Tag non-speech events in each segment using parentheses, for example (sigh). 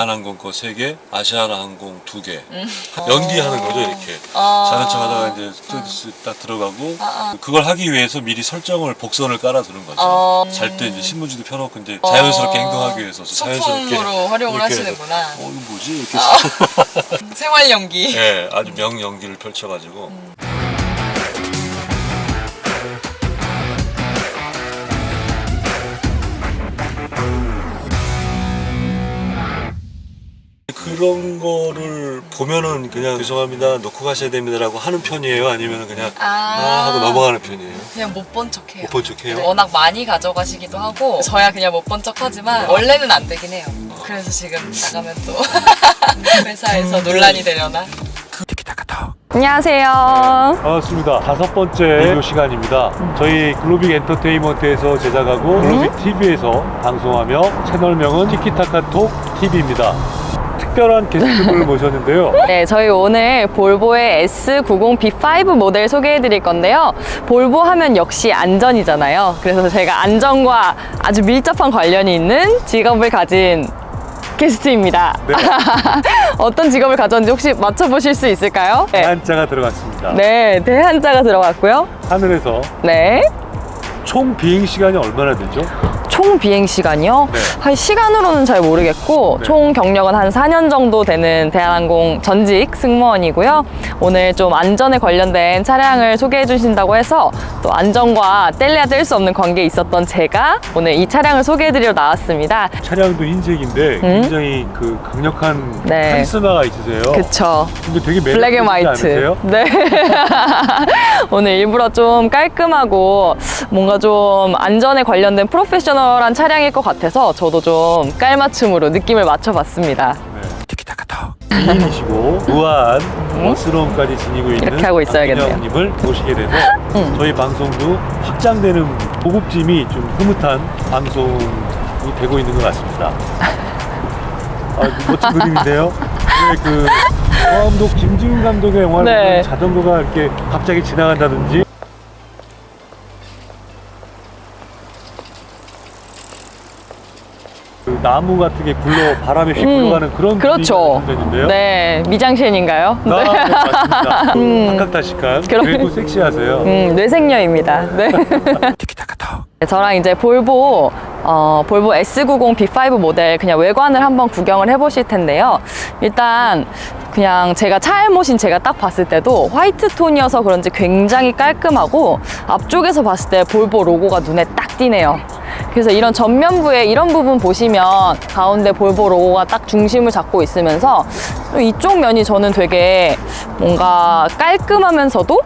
대한항공 거 3개, 아시아나항공 2개. 음. 연기하는 거죠, 이렇게. 어. 자는 척 하다가 이제 스튜디오스 딱 들어가고 아, 아. 그걸 하기 위해서 미리 설정을 복선을 깔아 두는 거죠. 어. 잘때 이제 신문지도 펴놓고 이제 어. 자연스럽게 행동하기 위해서 자연스럽게 소품으로 활용을 이렇게 하시는구나. 해서, 어 이거 뭐지? 이렇게 (laughs) 생활 연기. 예, 아주 명 연기를 펼쳐가지고 그런 거를 보면은 그냥 죄송합니다 놓고 가셔야 됩니다라고 하는 편이에요 아니면 그냥 아. 아 하고 넘어가는 편이에요 그냥 못 본 척해요. 못 본 척해요 워낙 많이 가져가시기도 하고 저야 그냥 못 본 척하지만 원래는 안 되긴 해요. 그래서 지금 나가면 또 (laughs) 회사에서 논란이 되려나? 안녕하세요. 반갑습니다 다섯 번째 리뷰 시간입니다 저희 글로빅 엔터테인먼트에서 제작하고 글로빅 TV에서 방송하며 채널명은 티키타카톡 TV입니다 특별한 게스트분을 (laughs) 모셨는데요 네, 저희 오늘 볼보의 S90 B5 모델 소개해 드릴 건데요. 볼보 하면 역시 안전이잖아요. 그래서 제가 안전과 아주 밀접한 관련이 있는 직업을 가진 게스트입니다. 네. (laughs) 어떤 직업을 가졌는지 혹시 맞춰보실 수 있을까요? 네. 한자가 들어갔습니다 네, 대한자가 들어갔고요. 하늘에서 네. 총 비행 시간이 얼마나 되죠? 총 비행 시간이요? 네. 한 시간으로는 잘 모르겠고 네. 총 경력은 한 4년 정도 되는 대한항공 전직 승무원이고요. 오늘 좀 안전에 관련된 차량을 소개해 주신다고 해서 또 안전과 뗄래야 뗄 수 없는 관계에 있었던 제가 오늘 이 차량을 소개해 드리러 나왔습니다. 차량도 흰색인데 음? 굉장히 그 강력한 네. 카리스마가 있으세요. 그쵸. 근데 되게 블랙 앤 화이트. 네. (laughs) 오늘 일부러 좀 깔끔하고 뭔가 좀 안전에 관련된 프로페셔널 한 차량일 것 같아서 저도 좀 깔맞춤으로 느낌을 맞춰봤습니다. 네. 티키타카톡. 미인이시고 우아한 멋스러움까지 지니고 있는 음? 이렇게 하고 있어야겠네요. 님을 모시게 돼서 (laughs) 음. 저희 방송도 확장되는 고급짐이 좀 흐뭇한 방송이 되고 있는 것 같습니다. (laughs) 아, 멋진 그림인데요. 네, 그 영화 감독 김지훈 감독의 영화를 네. 보면 자전거가 이렇게 갑자기 지나간다든지 나무 같은 게 굴러 바람에 휘 불러가는 그런 음, 그렇죠. 분위기인데요. 네, 미장센인가요? 아, 네, 맞습니다. (laughs) 음. 한각다식한 그럼- 그래도 섹시하세요. 음, 뇌생녀입니다. (laughs) 네. 저랑 이제 볼보 어, 볼보 S90 B5 모델 그냥 외관을 한번 구경을 해보실 텐데요. 일단 그냥 제가 차에 모신 제가 딱 봤을 때도 화이트 톤이어서 그런지 굉장히 깔끔하고 앞쪽에서 봤을 때 볼보 로고가 눈에 딱 띄네요. 그래서 이런 전면부에 이런 부분 보시면 가운데 볼보 로고가 딱 중심을 잡고 있으면서 또 이쪽 면이 저는 되게 뭔가 깔끔하면서도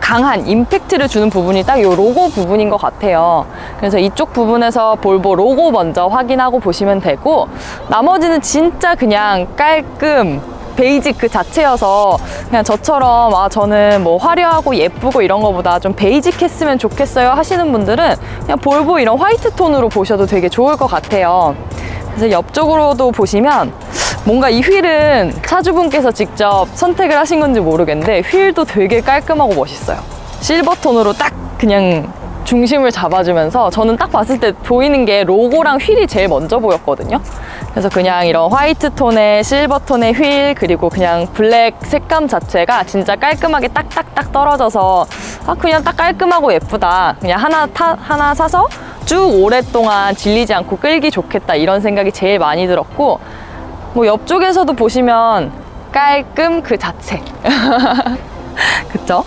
강한 임팩트를 주는 부분이 딱 이 로고 부분인 것 같아요. 그래서 이쪽 부분에서 볼보 로고 먼저 확인하고 보시면 되고 나머지는 진짜 그냥 깔끔 베이직 그 자체여서 그냥 저처럼 아 저는 뭐 화려하고 예쁘고 이런 거보다 좀 베이직했으면 좋겠어요 하시는 분들은 그냥 볼보 이런 화이트 톤으로 보셔도 되게 좋을 것 같아요. 그래서 옆쪽으로도 보시면 뭔가 이 휠은 차주분께서 직접 선택을 하신 건지 모르겠는데 휠도 되게 깔끔하고 멋있어요. 실버톤으로 딱 그냥 중심을 잡아주면서 저는 딱 봤을 때 보이는 게 로고랑 휠이 제일 먼저 보였거든요. 그래서 그냥 이런 화이트 톤의 실버 톤의 휠 그리고 그냥 블랙 색감 자체가 진짜 깔끔하게 딱딱딱 떨어져서 아 그냥 딱 깔끔하고 예쁘다. 그냥 하나 타 하나 사서 쭉 오랫동안 질리지 않고 끌기 좋겠다 이런 생각이 제일 많이 들었고 뭐 옆쪽에서도 보시면 깔끔 그 자체. (laughs) 그쵸?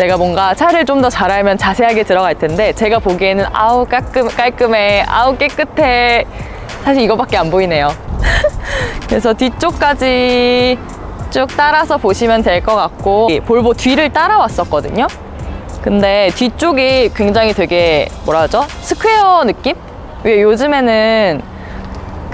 제가 뭔가 차를 좀 더 잘 알면 자세하게 들어갈 텐데 제가 보기에는 아우 깔끔, 깔끔해 아우 깨끗해. 사실 이거밖에 안 보이네요. (laughs) 그래서 뒤쪽까지 쭉 따라서 보시면 될 것 같고 이 볼보 뒤를 따라왔었거든요. 근데 뒤쪽이 굉장히 되게 뭐라 하죠? 스퀘어 느낌? 왜 요즘에는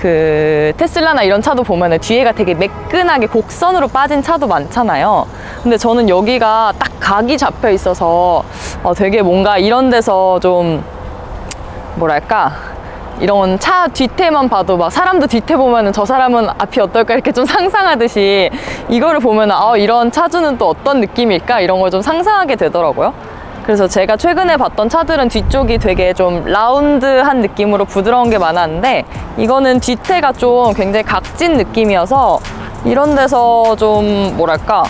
그 테슬라나 이런 차도 보면은 뒤에가 되게 매끈하게 곡선으로 빠진 차도 많잖아요. 근데 저는 여기가 딱 각이 잡혀 있어서 어, 되게 뭔가 이런 데서 좀 뭐랄까 이런 차 뒤태만 봐도 막 사람도 뒤태 보면은 저 사람은 앞이 어떨까 이렇게 좀 상상하듯이 이거를 보면은 아 이런 차주는 또 어떤 느낌일까 이런 걸 좀 상상하게 되더라고요. 그래서 제가 최근에 봤던 차들은 뒤쪽이 되게 좀 라운드한 느낌으로 부드러운 게 많았는데 이거는 뒤태가 좀 굉장히 각진 느낌이어서 이런 데서 좀 뭐랄까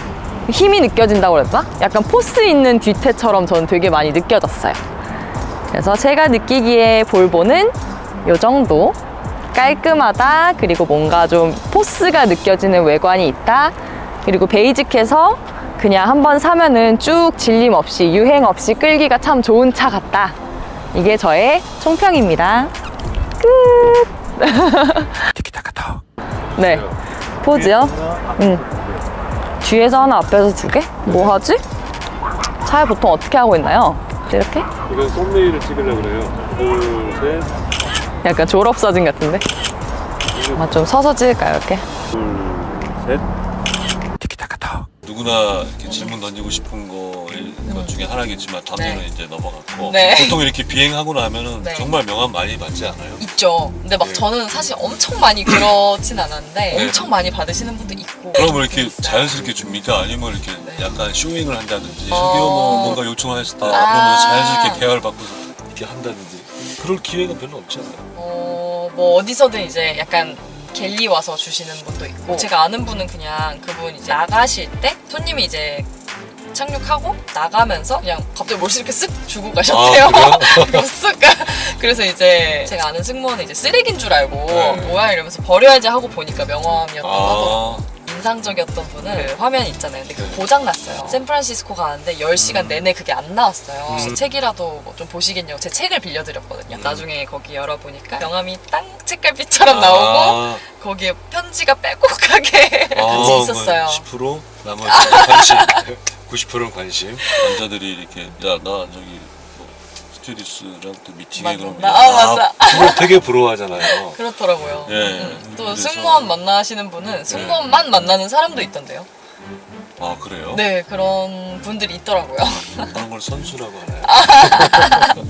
힘이 느껴진다고 그랬나? 약간 포스 있는 뒤태처럼 저는 되게 많이 느껴졌어요. 그래서 제가 느끼기에 볼보는 요 정도 깔끔하다 그리고 뭔가 좀 포스가 느껴지는 외관이 있다 그리고 베이직해서 그냥 한번 사면은 쭉 질림 없이 유행 없이 끌기가 참 좋은 차 같다 이게 저의 총평입니다 (laughs) 티키타카타. 네 포즈요 응. 뒤에서 하나 앞에서 두 개? 뭐 하지? 차에 보통 어떻게 하고 있나요? 이렇게? 이건 썸네일을 찍으려고 그래요. 둘, 셋, 약간 졸업사진 같은데? 아, 좀 서서 찍을까요 이렇게? 둘, 셋. 누구나 이렇게 질문 던지고 싶은 거, 것 중에 하나겠지만 다음에는 네. 이제 넘어갔고 네. 보통 이렇게 비행하고 나면은 네. 정말 명함 많이 받지 않아요? 있죠. 근데 막 네. 저는 사실 엄청 많이 그렇진 않았는데 네. 엄청 많이 받으시는 분도 있고. 그러면 이렇게 자연스럽게 줍니까? 아니면 이렇게 네. 약간 쇼잉을 한다든지 어. 저기요 뭐 뭔가 요청하셨다 아. 그러면서 자연스럽게 대화를 받고서 이렇게 한다든지 그럴 기회가 별로 없지 않아요? 어, 뭐 어디서든 이제 약간 갤리 와서 주시는 분도 있고 제가 아는 분은 그냥 그분 이제 나가실 때 손님이 이제 착륙하고 나가면서 그냥 갑자기 뭘씩 이렇게 쓱 주고 가셨대요. 아, (laughs) 쓱 그래서 이제 제가 아는 승무원은 이제 쓰레기인 줄 알고 네. 뭐야 이러면서 버려야지 하고 보니까 명함이었다고 하더라고요. 아, 인상적이었던 분은 그 화면 있잖아요. 근데 그 네. 고장 났어요. 샌프란시스코 가는데 10시간 내내 그게 안 나왔어요. 음. 혹시 책이라도 뭐 좀 보시겠냐고 제 책을 빌려드렸거든요. 음. 나중에 거기 열어보니까 명함이 땅 책갈피처럼 나오고 아, 거기에 편지가 빼곡하게 아, (laughs) 같이 뭐 있었어요. 10% 나머지 (laughs) 관심 90%는 관심 남자들이 이렇게 야 나 저기 뭐 스튜디스랑 또 미팅해 맞아. 그럼 나- 아, 맞아. 그거 되게 부러워하잖아요 (laughs) 그렇더라고요. 예. 음. 또 그래서- 승무원 만나시는 분은 승무원만 만나는 사람도 있던데요. 아 그래요? 네, 그런 분들이 있더라고요. 그런 걸 선수라고 하나요? (laughs)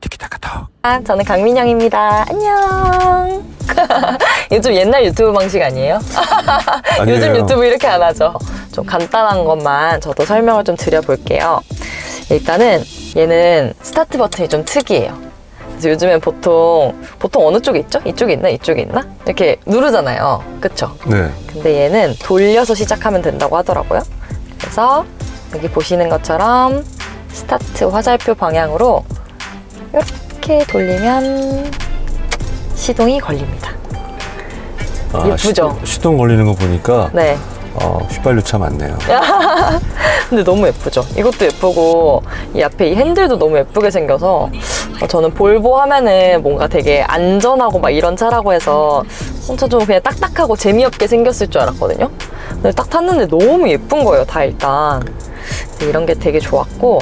티키타카타. 아, 저는 강민영입니다. 안녕. (laughs) 좀 옛날 유튜브 방식 아니에요? 요즘 유튜브 이렇게 안 하죠. 좀 간단한 것만 저도 설명을 좀 드려볼게요. 일단은 얘는 스타트 버튼이 좀 특이해요. 그래서 요즘엔 보통 보통 어느 쪽에 있죠? 이쪽에 있나? 이쪽에 있나? 이렇게 누르잖아요. 그쵸? 네. 근데 얘는 돌려서 시작하면 된다고 하더라고요. 그래서 여기 보시는 것처럼 스타트 화살표 방향으로 이렇게 돌리면 시동이 걸립니다. 아, 예쁘죠? 시동, 시동 걸리는 거 보니까 네. 어, 휘발유차 많네요. (laughs) 근데 너무 예쁘죠? 이것도 예쁘고 이 앞에 이 핸들도 너무 예쁘게 생겨서 어, 저는 볼보 하면은 뭔가 되게 안전하고 막 이런 차라고 해서 혼자 좀 그냥 딱딱하고 재미없게 생겼을 줄 알았거든요. 근데 딱 탔는데 너무 예쁜 거예요, 다 일단. 이런 게 되게 좋았고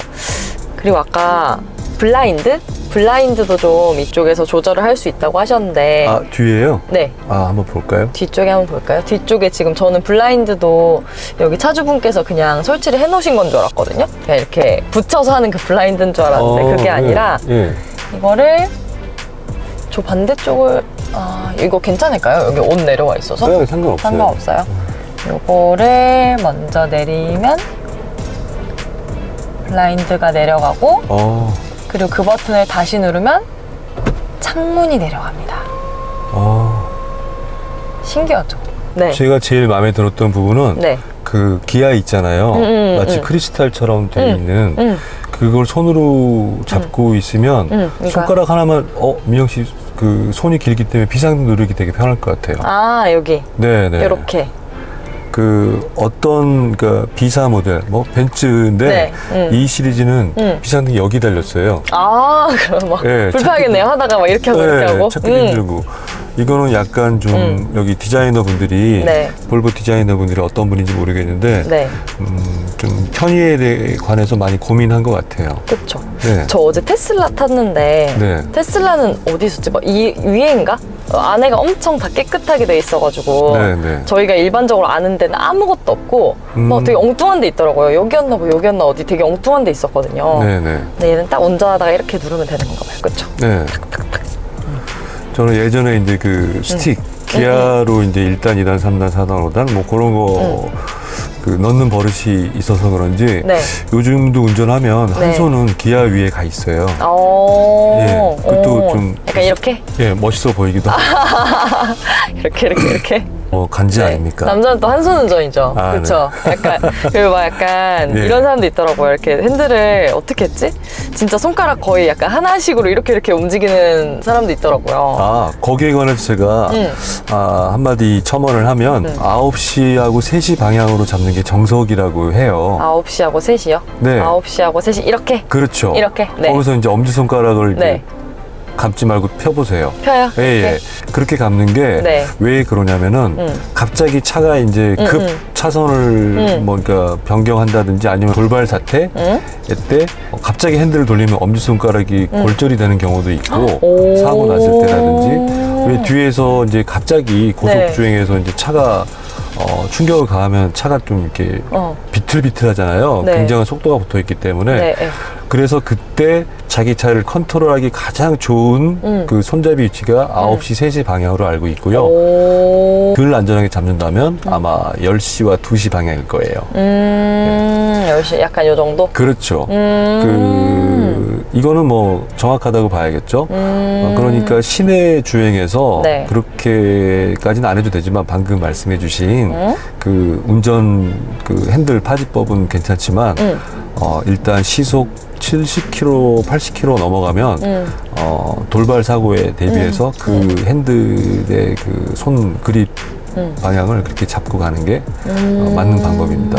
그리고 아까 블라인드? 블라인드도 좀 이쪽에서 조절을 할 수 있다고 하셨는데 아, 뒤에요? 네, 아, 한번 볼까요? 뒤쪽에 한번 볼까요? 뒤쪽에 지금 저는 블라인드도 여기 차주분께서 그냥 설치를 해놓으신 건 줄 알았거든요. 그냥 이렇게 붙여서 하는 그 블라인드인 줄 알았는데 어, 그게 예, 아니라 예. 이거를 저 반대쪽을 아 이거 괜찮을까요? 여기 옷 내려와 있어서 네, 상관없어요. 상관없어요. 요거를 먼저 내리면 블라인드가 내려가고 어, 그리고 그 버튼을 다시 누르면 창문이 내려갑니다. 어. 신기하죠? 네. 제가 제일 마음에 들었던 부분은 네. 그 기아 있잖아요. 음, 음, 마치 음. 크리스탈처럼 돼 음, 있는 음. 그걸 손으로 잡고 있으면 음, 이거요? 손가락 하나만 어 민영 씨 그 손이 길기 때문에 비상 누르기 되게 편할 것 같아요. 아 여기 네, 네. 이렇게 그 어떤 그 비사 모델 뭐 벤츠인데 네, 음. 이 시리즈는 음. 비상등이 여기 달렸어요. 아 그럼 막 네, 불편하겠네요 하다가 막 이렇게 하고 이렇게 하고 찾기 음. 힘들고 이거는 약간 좀 음. 여기 디자이너 분들이 네. 볼보 디자이너 분들이 어떤 분인지 모르겠는데 네 음, 좀 편의에 대해 관해서 많이 고민한 것 같아요. 그쵸 네. 저 어제 테슬라 탔는데 네. 테슬라는 어디 있었지 막 이 위에인가 어, 안에가 엄청 다 깨끗하게 돼 있어가지고 네, 네. 저희가 일반적으로 아는 데는 아무것도 없고 음. 막 되게 엉뚱한 데 있더라고요 여기였나 뭐 여기였나 어디 되게 엉뚱한 데 있었거든요 네, 네. 근데 얘는 딱 운전하다가 이렇게 누르면 되는 건가 봐요 그쵸 네. 저는 예전에 이제 그 스틱 기아로 이제 1단, 2단, 3단, 4단, 5단 뭐 그런 거 그 넣는 버릇이 있어서 그런지 네. 요즘도 운전하면 한 네. 손은 기아 위에 가 있어요. 어. 예, 그것도 어. 좀- 약간 이렇게 예, 멋있어 보이기도 하고 (laughs) 이렇게 이렇게 이렇게. 어, 간지 네. 아닙니까? 남자는 또 한손 운전이죠. 아, 그렇죠. 약간 (laughs) 그리고 막 약간 네. 이런 사람도 있더라고요. 이렇게 핸들을 어떻게 했지? 진짜 손가락 거의 약간 하나씩으로 이렇게 이렇게 움직이는 사람도 있더라고요. 아, 거기에 관해서 제가 음. 아, 한마디 첨언을 하면 음. 9시하고 3시 방향으로 잡는 게 정석이라고 해요. 9시하고 3시요? 네. 9시하고 3시 이렇게 그렇죠. 이렇게, 네. 거기서 이제 엄지손가락을 네. 감지 말고 펴보세요. 펴요. 예, 예. 그렇게 감는 게왜 네. 그러냐면은 음. 갑자기 차가 이제 음, 급 음. 차선을 음. 뭔가 변경한다든지 아니면 돌발 사태 응? 때 어, 갑자기 핸들을 돌리면 엄지손가락이 음. 골절이 되는 경우도 있고 오. 사고 났을 때라든지 왜 뒤에서 이제 갑자기 고속 네. 주행에서 이제 차가 어, 충격을 가하면 차가 좀 이렇게 어. 비틀비틀하잖아요. 네. 굉장한 속도가 붙어 있기 때문에 네. 네. 그래서 그때 자기 차를 컨트롤하기 가장 좋은 음. 그 손잡이 위치가 9시, 3시 방향으로 알고 있고요. 오. 덜 안전하게 잡는다면 아마 10시와 2시 방향일 거예요. 음. 열시 약간 요 정도? 그렇죠. 음. 그 이거는 뭐 정확하다고 봐야겠죠. 음. 어, 그러니까 시내 주행에서 네. 그렇게까지는 안 해도 되지만 방금 말씀해주신 음? 그 운전 그 핸들 파지법은 괜찮지만 음. 어, 일단 시속 70km, 80km 넘어가면 음. 어, 돌발 사고에 대비해서 그 핸들의 그 손 그립 음. 방향을 그렇게 잡고 가는 게 음. 어, 맞는 방법입니다.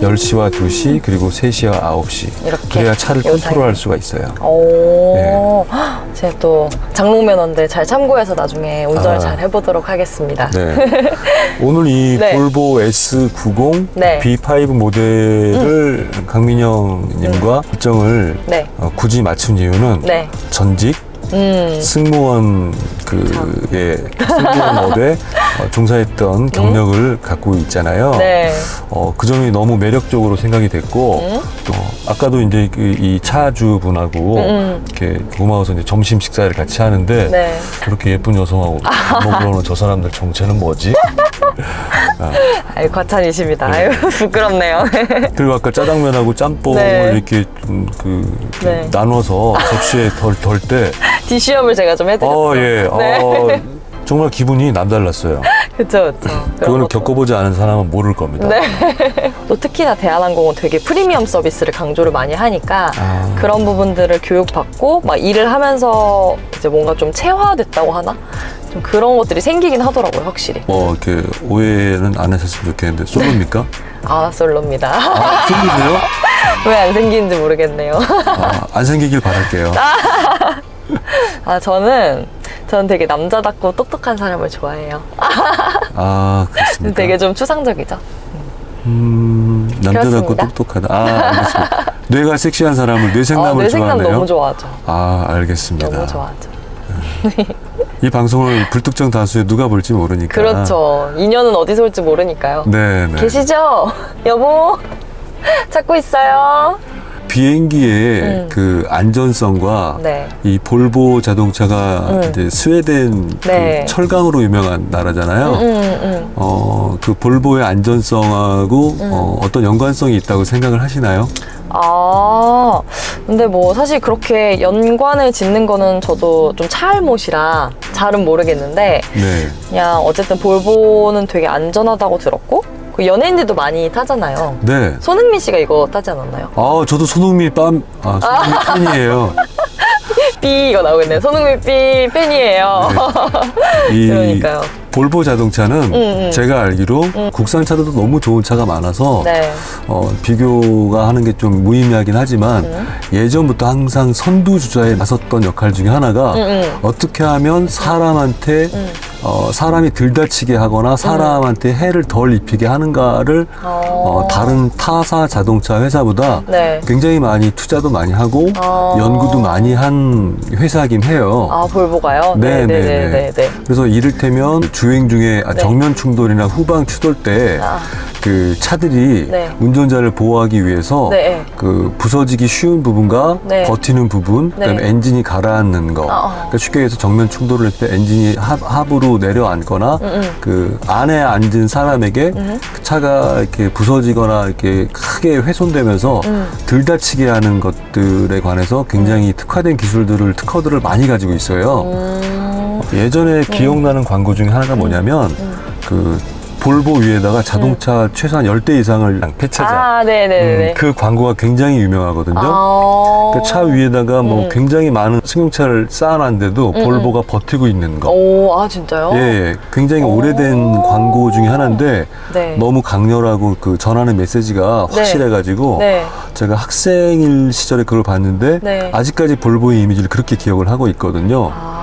10시와 2시 그리고 3시와 9시 이렇게 그래야 차를 요 컨트롤할 수가 있어요. 오. 헉, 제가 또 장롱면허인데 잘 참고해서 나중에 운전을 아. 잘 해보도록 하겠습니다. 네. (laughs) 오늘 이 네. 볼보 S90 네. B5 모델을 강민영님과 일정을 네. 어, 굳이 맞춘 이유는 네. 전직 음. 승무원 그의 승무원업에 (laughs) 어, 종사했던 경력을 갖고 있잖아요. 네. 어, 그 점이 너무 매력적으로 생각이 됐고 음. 또 아까도 이제 그 이 차주분하고 음. 이렇게 고마워서 이제 점심 식사를 같이 하는데 네. 그렇게 예쁜 여성하고 밥 먹으러 오는 저 사람들 정체는 뭐지? (laughs) 아유, 과찬이십니다. 네. 아유, (laughs) 부끄럽네요. (laughs) 그리고 아까 짜장면하고 짬뽕을 네. 이렇게 좀 그, 좀 네. 나눠서 접시에 덜 때, 디시험을 제가 좀 해드렸죠. 어, 예, 네. 어, 정말 기분이 남달랐어요. 그쵸, 그쵸. 그거는 겪어보지 않은 사람은 모를 겁니다. 네. (laughs) 또 특히나 대한항공은 되게 프리미엄 서비스를 강조를 많이 하니까 아. 그런 부분들을 교육받고 막 일을 하면서 이제 뭔가 좀 체화됐다고 하나? 좀 그런 것들이 생기긴 하더라고요, 확실히. 뭐 이렇게 오해는 안 하셨으면 좋겠는데 솔로입니까? 아, 솔로입니다. 아, 솔로세요? (laughs) 왜 안 생기는지 모르겠네요. 아, 안 생기길 바랄게요. (laughs) 아, 저는, 저는 되게 남자답고 똑똑한 사람을 좋아해요. 아, 그렇습니까? (laughs) 되게 좀 추상적이죠. 음, 남자답고 그렇습니다. 똑똑하다. 아, 알겠습니다. 뇌가 섹시한 사람을 아, 뇌생남을 뇌생남 좋아하네요. 너무 좋아하죠. 아, 알겠습니다. 너무 좋아하죠. 이 방송을 불특정 다수에 누가 볼지 모르니까. 그렇죠. 인연은 어디서 올지 모르니까요. 네, 네. 계시죠? 여보? (laughs) 찾고 있어요? 비행기의 음. 그 안전성과 네. 이 볼보 자동차가 음. 이제 스웨덴 네. 그 철강으로 유명한 나라잖아요. 음, 음. 어, 그 볼보의 안전성하고 음. 어, 어떤 연관성이 있다고 생각을 하시나요? 아, 근데 뭐 사실 그렇게 연관을 짓는 거는 저도 좀 차알못이라 잘은 모르겠는데 네. 그냥 어쨌든 볼보는 되게 안전하다고 들었고 그 연예인들도 많이 타잖아요. 네. 손흥민 씨가 이거 타지 않았나요? 아, 저도 손흥민 빰, 아, 손흥민 팬이에요. (laughs) 삐 이거 나오겠네요. 손흥민 삐 팬이에요. 이 (laughs) 그러니까요. 볼보 자동차는 음. 제가 알기로 국산 차들도 너무 좋은 차가 많아서 네. 어, 비교가 하는 게 좀 무의미하긴 하지만 음. 예전부터 항상 선두 주자에 나섰던 역할 중에 하나가 음, 음. 어떻게 하면 사람한테 음. 어, 사람이 들 다치게 하거나 사람한테 해를 덜 입히게 하는가를 어, 다른 타사 자동차 회사보다 네. 굉장히 많이 투자도 많이 하고 어. 연구도 많이 한 회사긴 해요. 아 볼보가요? 네, 네, 네, 네, 네. 그래서 이를테면 주행 중에 아, 네. 정면 충돌이나 후방 추돌 때 아. 그 차들이 네. 운전자를 보호하기 위해서 네. 그 부서지기 쉬운 부분과 네. 버티는 부분, 그다음에 네. 엔진이 가라앉는 거. 어. 그러니까 쉽게 해서 정면 충돌을 할 때 엔진이 합, 합으로 내려앉거나 음, 음. 그 안에 앉은 사람에게 음. 그 차가 이렇게 부서지거나 이렇게 크게 훼손되면서 음. 들 다치게 하는 것들에 관해서 굉장히 특화된 기술들을 특허들을 많이 가지고 있어요. 음. 예전에 기억나는 광고 중에 하나가 뭐냐면 그 볼보 위에다가 자동차 최소한 10대 이상을 폐차자. 아, 네네네. 음, 그 광고가 굉장히 유명하거든요. 아. 그차 위에다가 뭐 음. 굉장히 많은 승용차를 쌓아놨는데도 음, 볼보가 버티고 있는 거. 오, 아, 진짜요? 예, 예, 굉장히 오. 오래된 광고 중에 하나인데 네. 너무 강렬하고 그 전하는 메시지가 네. 확실해가지고 네. 제가 학생일 시절에 그걸 봤는데 네. 아직까지 볼보의 이미지를 그렇게 기억을 하고 있거든요. 아,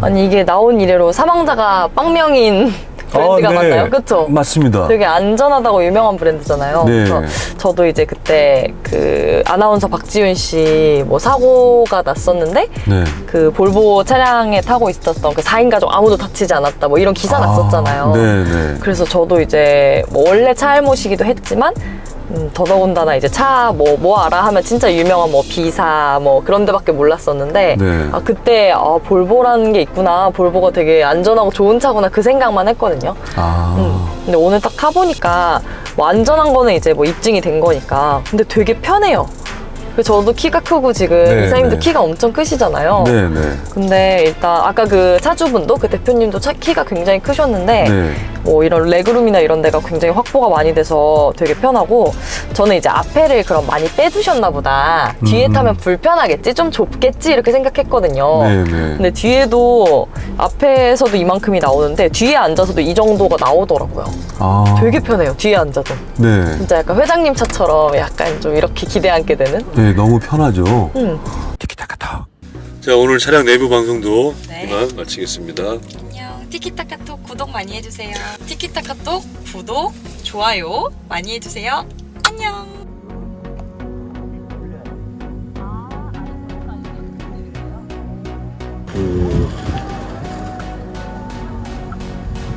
아니, 이게 나온 이래로 사망자가 빵명인 브랜드가 아, 네. 맞나요? 그쵸? 맞습니다. 되게 안전하다고 유명한 브랜드잖아요. 네. 그래서 저도 이제 그때 그 아나운서 박지윤 씨 뭐 사고가 났었는데 네. 그 볼보 차량에 타고 있었던 그 4인 가족 아무도 다치지 않았다 뭐 이런 기사 났었잖아요. 아, 네, 네. 그래서 저도 이제 뭐 원래 차 할못이기도 했지만 음, 더더군다나 이제 차뭐뭐 알아 하면 진짜 유명한 뭐 비사 뭐 그런 데밖에 몰랐었는데 네. 아 그때 아 볼보라는 게 있구나 볼보가 되게 안전하고 좋은 차구나 그 생각만 했거든요. 아. 음. 근데 오늘 딱 타보니까 뭐 안전한 거는 이제 뭐 입증이 된 거니까 근데 되게 편해요. 그래서 저도 키가 크고 지금 네, 이사님도 네. 키가 엄청 크시잖아요. 네, 네. 근데 일단 아까 그 차주분도 그 대표님도 차 키가 굉장히 크셨는데 네. 뭐 이런 레그룸이나 이런 데가 굉장히 확보가 많이 돼서 되게 편하고 저는 이제 앞에를 그럼 많이 빼두셨나 보다 뒤에 음. 타면 불편하겠지 좀 좁겠지 이렇게 생각했거든요 네, 네. 근데 뒤에도 앞에서도 이만큼이 나오는데 뒤에 앉아서도 이 정도가 나오더라고요 아. 되게 편해요 뒤에 앉아도 네. 진짜 약간 회장님 차처럼 약간 좀 이렇게 기대 앉게 되는 네, 너무 편하죠. 음. 자, 오늘 차량 내부 방송도 네. 이만 마치겠습니다. 안녕. 티키타카톡 구독 많이 해주세요. 티키타카톡 구독, 좋아요 많이 해주세요. 안녕. 그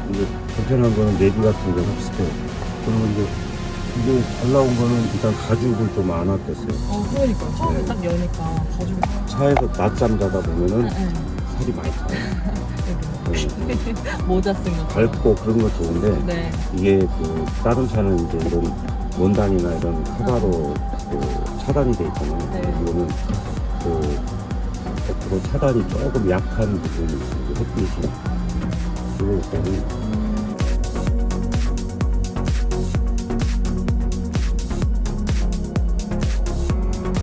이제 불편한 거는 내비 같은 게 비슷해요. 그리고 이제 이게 잘 나온 거는 일단 가죽을 좀 안 아꼈어요. 어 그러니까 처음에 네. 딱 여니까 가죽이 차에서 낮잠 자다 보면은 살이 많이. 네. (laughs) 모자 쓴거 밟고 그런 거 좋은데 네. 이게 그 다른 차는 이제 이런 원단이나 이런 카바로 그 차단이 돼 있잖아요. 네. 이거는 그100% 차단이 조금 약한 부분이 있어요. 햇빛이. 때문에